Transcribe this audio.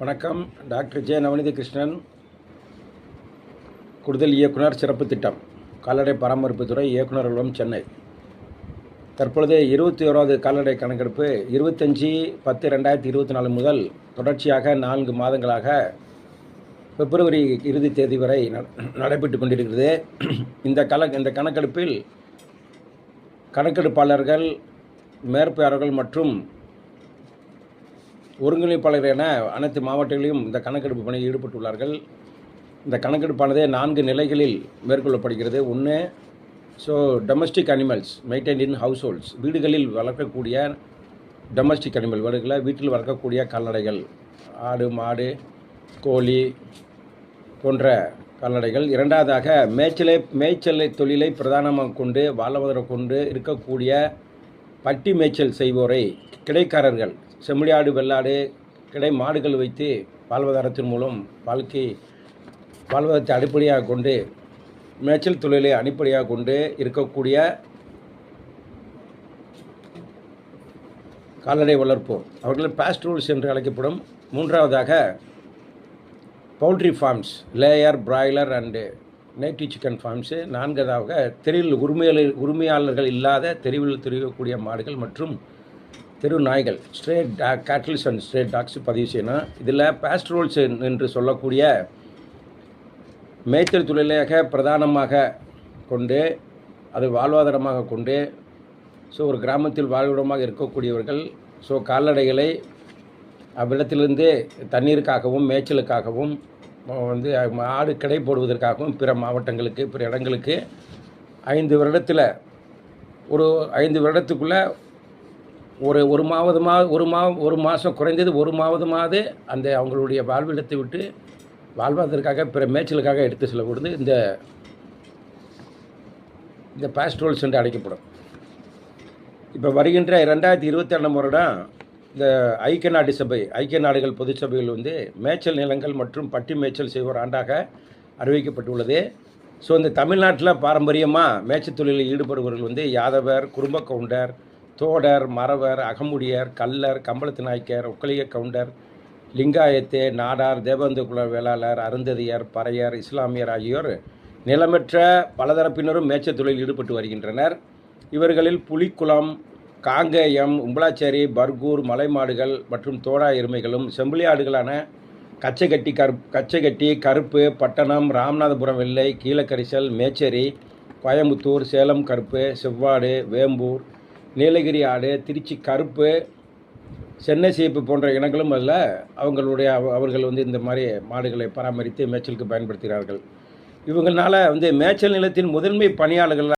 வணக்கம். Doctor J Navaneetha Krishnan கூடுதல் இயக்குனர் சிறப்பு திட்டம் கால்நடை பராமரிப்புத்துறை இயக்குனர் அலுவலகம் சென்னை. தற்பொழுது இருபத்தி ஓராவது கால்நடை கணக்கெடுப்பு இருபத்தஞ்சி பத்து ரெண்டாயிரத்தி இருபத்தி நாலு முதல் தொடர்ச்சியாக நான்கு மாதங்களாக பிப்ரவரி இறுதி தேதி வரை நடைபெற்று கொண்டிருக்கிறது. இந்த கல இந்த கணக்கெடுப்பில் கணக்கெடுப்பாளர்கள் மேற்பாளர்கள் மற்றும் ஒருங்கிணைப்பாளர் என அனைத்து மாவட்டங்களிலும் இந்த கணக்கெடுப்பு பணியில் ஈடுபட்டுள்ளார்கள். இந்த கணக்கெடுப்பானது நான்கு நிலைகளில் மேற்கொள்ளப்படுகிறது. ஒன்று so domestic animals maintain in households வீடுகளில் வளர்க்கக்கூடிய டொமஸ்டிக் அனிமல் வீடுகளை வீட்டில் வளர்க்கக்கூடிய கால்நடைகள் ஆடு மாடு கோழி போன்ற கால்நடைகள் இரண்டாவதாக மேய்ச்சலை மேய்ச்சலை தொழிலை பிரதானமாக கொண்டு வாழ்வதற்கு கொண்டு இருக்கக்கூடிய பட்டி மேய்ச்சல் செய்வோரை கிடைக்காரர்கள். செம்மறியாடு வெள்ளாடு கிடை மாடுகள் வைத்து வாழ்வாதாரத்தின் மூலம் வாழ்க்கை வாழ்வதத்தை அடிப்படையாக கொண்டு மேய்ச்சல் தொழிலை அடிப்படையாக கொண்டு இருக்கக்கூடிய கால்நடை வளர்ப்போர். அவர்கள் பாஸ்ட்ரூல்ஸ் என்று அழைக்கப்படும் மூன்றாவதாக poultry farms layer broiler and native chicken farms நான்காவதாக தெருவில் உரிமையாளர் உரிமையாளர்கள் இல்லாத தெருவில் தெரியக்கூடிய மாடுகள் மற்றும் தெரு நாய்கள். Stray dog cattles and stray dogs பதிவு செய்யணும். இதில் பேஸ்ட்ரோல்ஸ் என்று சொல்லக்கூடிய மேய்ச்சல் தொழிலாக பிரதானமாக கொண்டு அது வாழ்வாதாரமாக கொண்டு ஸோ ஒரு கிராமத்தில் வாழ்விடமாக இருக்கக்கூடியவர்கள் ஸோ கால்நடைகளை அவ்விடத்திலிருந்து தண்ணீருக்காகவும் மேய்ச்சலுக்காகவும் வந்து ஆடு கடை போடுவதற்காகவும் பிற மாவட்டங்களுக்கு பிற இடங்களுக்கு ஐந்து வருடத்தில் ஒரு ஐந்து வருடத்துக்குள்ளே ஒரு ஒரு மாவதமாக ஒரு மா ஒரு மாதம் குறைந்தது ஒரு மாவதமாவது அந்த அவங்களுடைய வாழ்விடத்தை விட்டு வாழ்வாதற்காக பிற மேய்ச்சலுக்காக எடுத்து செல்லப்படுது. இந்த இந்த பாஸ்ட்ரோல்ஸ் என்று அழைக்கப்படும் இப்போ வருகின்ற ரெண்டாயிரத்தி இருபத்தி ரெண்டாம் வருடம் இந்த ஐக்கிய நாடு சபை ஐக்கிய நாடுகள் பொதுச்சபையில் வந்து மேய்ச்சல் நிலங்கள் மற்றும் பட்டி மேய்ச்சல் செய்வோர் ஆண்டாக அறிவிக்கப்பட்டுள்ளது. ஸோ இந்த தமிழ்நாட்டில் பாரம்பரியமாக மேய்ச்சல் தொழிலில் ஈடுபடுபவர்கள் வந்து யாதவர் குடும்ப கவுண்டர் தோடர் மறவர் அகமுடியர் கல்லர் கம்பளத்து நாய்க்கர் ஒக்கலிய கவுண்டர் லிங்காயத்து நாடார் தேவந்த குல வேளாளர் அருந்ததியர் பறையர் இஸ்லாமியர் ஆகியோர் நிலமற்ற பலதரப்பினரும் மேய்ச்சல் தொழிலில் ஈடுபட்டு வருகின்றனர். இவர்களில் புலிக்குளம் காங்கேயம் உம்பளாச்சேரி பர்கூர் மலைமாடுகள் மற்றும் தோடா எருமைகளும் செம்பிளியாடுகளான கச்சைக்கட்டி கருப் கச்சைக்கட்டி கருப்பு பட்டணம் ராமநாதபுரம் வெள்ளை கீழக்கரிசல் மேச்சேரி கோயம்புத்தூர் சேலம் கருப்பு செவ்வாடு வேம்பூர் நீலகிரி ஆடு திருச்சி கருப்பு சென்னை சீப்பு போன்ற இனங்களும் அதில் அவங்களுடைய அவ- அவர்கள் வந்து இந்த மாதிரி மாடுகளை பராமரித்து மேய்ச்சலுக்கு பயன்படுத்துகிறார்கள். இவங்களால வந்து மேய்ச்சல் நிலத்தின் முதன்மை பணியாளர்கள்